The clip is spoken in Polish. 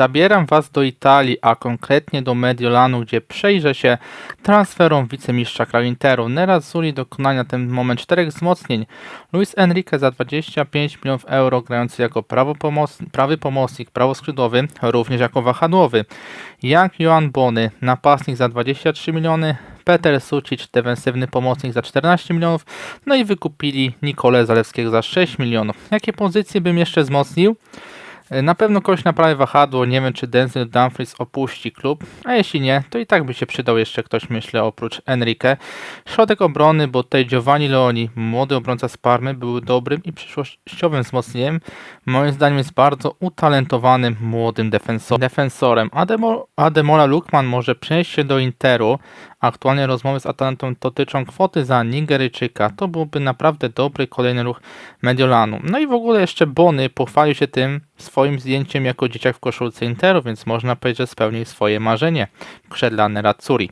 Zabieram Was do Italii, a konkretnie do Mediolanu, gdzie przejrzę się transferom wicemistrza kraju Interu. Nerazzurri dokonania ten moment czterech wzmocnień. Luis Enrique za 25 milionów euro, grający jako prawo pomoc- prawy pomocnik, prawoskrzydłowy, również jako wahadłowy. Jak Joan Bony, napastnik za 23 miliony, Peter Sucic, defensywny pomocnik za 14 milionów, no i wykupili Nikolę Zalewskiego za 6 milionów. Jakie pozycje bym jeszcze wzmocnił? Na pewno kogoś na prawe wahadło, nie wiem czy Denzel Dumfries opuści klub, a jeśli nie, to i tak by się przydał jeszcze ktoś, myślę, oprócz Enrique. Środek obrony, bo tutaj Giovanni Leoni, młody obrońca z Parmy, był dobrym i przyszłościowym wzmocnieniem. Moim zdaniem jest bardzo utalentowanym młodym defensor- defensorem. Ademo- Ademola Lukman może przejść się do Interu. Aktualnie rozmowy z Atalantą dotyczą kwoty za Nigeryjczyka. To byłby naprawdę dobry kolejny ruch Mediolanu. No i w ogóle jeszcze Bony pochwalił się tym swoim zdjęciem jako dzieciak w koszulce Interu, więc można powiedzieć, że spełnił swoje marzenie dla Nerazzurri.